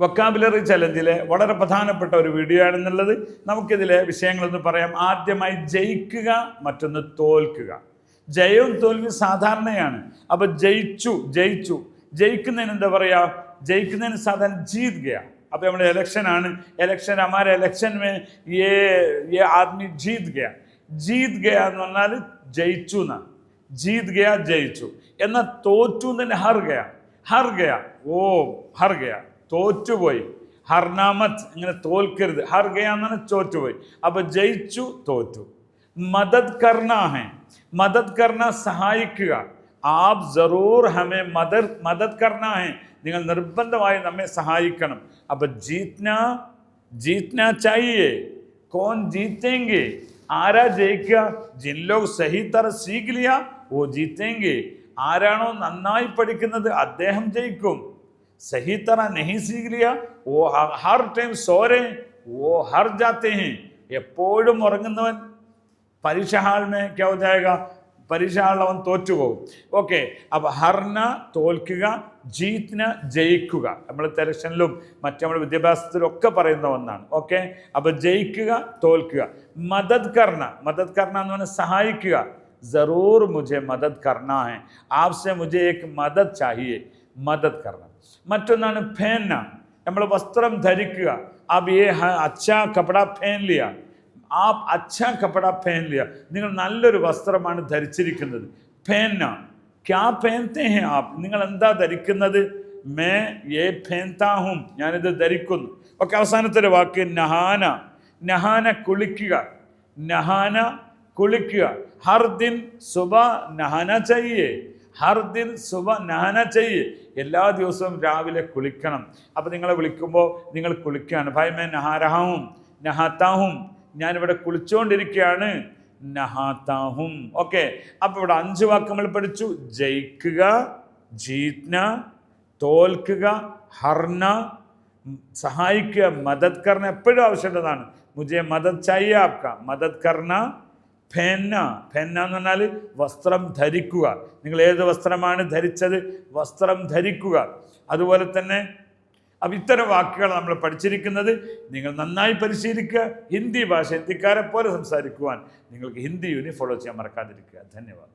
Vocabulary ചലഞ്ചിലെ വളരെ പ്രധാനപ്പെട്ട ഒരു വീഡിയോ ആണെന്നുള്ളത് നമുക്കിതിലെ വിഷയങ്ങളെന്ന് പറയാം. ആദ്യമായി ജയിക്കുക മറ്റൊന്ന് തോൽക്കുക. ജയവും തോൽവി സാധാരണയാണ്. അപ്പോൾ ജയിച്ചു ജയിച്ചു. ജയിക്കുന്നതിന് എന്താ പറയാ? ജയിക്കുന്നതിന് സാധാരണ ജീതുകയാണ് അപ്പോൾ നമ്മുടെ ഇലക്ഷനാണ് ഇലക്ഷൻ ഹമാരെ ഇലക്ഷൻ മേ ആദ്മി ജീത് ഗയ ജീത് ഗയ എന്ന് പറഞ്ഞാൽ ജയിച്ചു എന്നാണ് ജീത് ഗയ ജയിച്ചു. എന്നാൽ തോറ്റു എന്ന് തന്നെ ഹർ ഗയ ഹർ ഗയ ഓ ഹർ ഗയ തോറ്റുപോയി. ഹർനാമത് ഇങ്ങനെ തോൽക്കരുത്. ഹർ ഗയ എന്നാണ് തോറ്റുപോയി. അപ്പൊ ജയിച്ചു തോറ്റു. മദത് കർണ ഹെ മദത് കർണ സഹായിക്കുക. ആപ് ജറൂർ ഹമേ മദർ മദത് കർണ ഹെ നിങ്ങൾ നിർബന്ധമായി നമ്മെ സഹായിക്കണം. അപ്പൊ ജീത്ന ജീത്ന ചാഹിയേ കോൺ ജീത്തേങ്കെ. ആരാ ജയിക്കുക? ജിൻ ലോഗ് സഹി തറ സീഖ് ലിയ ഓ ജീത്തേങ്കെ. ആരാണോ നന്നായി പഠിക്കുന്നത്? അദ്ദേഹം ജയിക്കും. सही तरह नहीं सीख लिया वो ह- हर टाइम सो रहे वो हर जाते हैं എപ്പോഴും ഉറങ്ങുന്നവൻ പരീക്ഷ ഹാൾ മേ ക്യാ ഹോ ജായേഗ പരീക്ഷ ഹാളിൽ അവൻ തോറ്റുപോകും ഓക്കെ അപ്പൊ ഹർന തോൽക്കുക ജീത്ന ജയിക്കുക നമ്മൾ തെരക്ഷനിലും മറ്റു നമ്മുടെ വിദ്യാഭ്യാസത്തിലും ഒക്കെ പറയുന്ന ഒന്നാണ് ഓക്കെ അപ്പൊ ജയിക്കുക തോൽക്കുക മദത് കർണ മദത് കർണ എന്ന് പറഞ്ഞാൽ സഹായിക്കുക जरूर मुझे मदद करना है आपसे मुझे एक मदद चाहिए മദത് കർണം മറ്റൊന്നാണ് ഫേന നമ്മൾ വസ്ത്രം ധരിക്കുക. ഏ അച്ഛാ കപട ഫേൻ ലിയ ആ അച്ഛാ കപട ഫേൻ ലിയ നിങ്ങൾ നല്ലൊരു വസ്ത്രമാണ് ധരിച്ചിരിക്കുന്നത്. ഫേന ക്യാ ഫേൻത്തെ ഹേ ആപ്പ് നിങ്ങൾ എന്താ ധരിക്കുന്നത്? മേ ഏ ഫേൻതാഹും ഞാനിത് ധരിക്കുന്നു. ഒക്കെ അവസാനത്തെ വാക്ക് നഹാന. നഹാന കുളിക്കുക. നഹാന കുളിക്കുക. ഹർ ദിൻ സുബ നഹാന ചെയ്യേ. ഹർ ദിൻ സുബ നാന ചെയ്യ്. എല്ലാ ദിവസവും രാവിലെ കുളിക്കണം. അപ്പം നിങ്ങളെ വിളിക്കുമ്പോൾ നിങ്ങൾ കുളിക്കുകയാണ് ഭയമേ നഹാരഹവും നഹാത്താഹും. ഞാനിവിടെ കുളിച്ചുകൊണ്ടിരിക്കുകയാണ് നഹാത്താഹും. ഓക്കെ. അപ്പോൾ ഇവിടെ അഞ്ച് വാക്ക് നമ്മൾ പഠിച്ചു. ജയിക്കുക ജീത്ന തോൽക്കുക ഹർണ സഹായിക്കുക മദത് കർണ എപ്പോഴും ആവശ്യമുള്ളതാണ്. മുജെ മദത് ചായ ആപ്ക മദത് കർണ ഫെന്ന ഫെന്ന എന്ന് പറഞ്ഞാൽ വസ്ത്രം ധരിക്കുക. നിങ്ങൾ ഏത് വസ്ത്രമാണ് ധരിച്ചത്? വസ്ത്രം ധരിക്കുക. അതുപോലെ തന്നെ അപ്പം ഇത്തരം വാക്കുകൾ നമ്മൾ പഠിച്ചിരിക്കുന്നത്. നിങ്ങൾ നന്നായി പരിശീലിക്കുക. ഹിന്ദി ഭാഷ ഹിന്ദിക്കാരെ പോലെ സംസാരിക്കുവാൻ. നിങ്ങൾക്ക് ഹിന്ദി യൂണി ഫോളോ ചെയ്യാൻ മറക്കാതിരിക്കുക. ധന്യവാദം.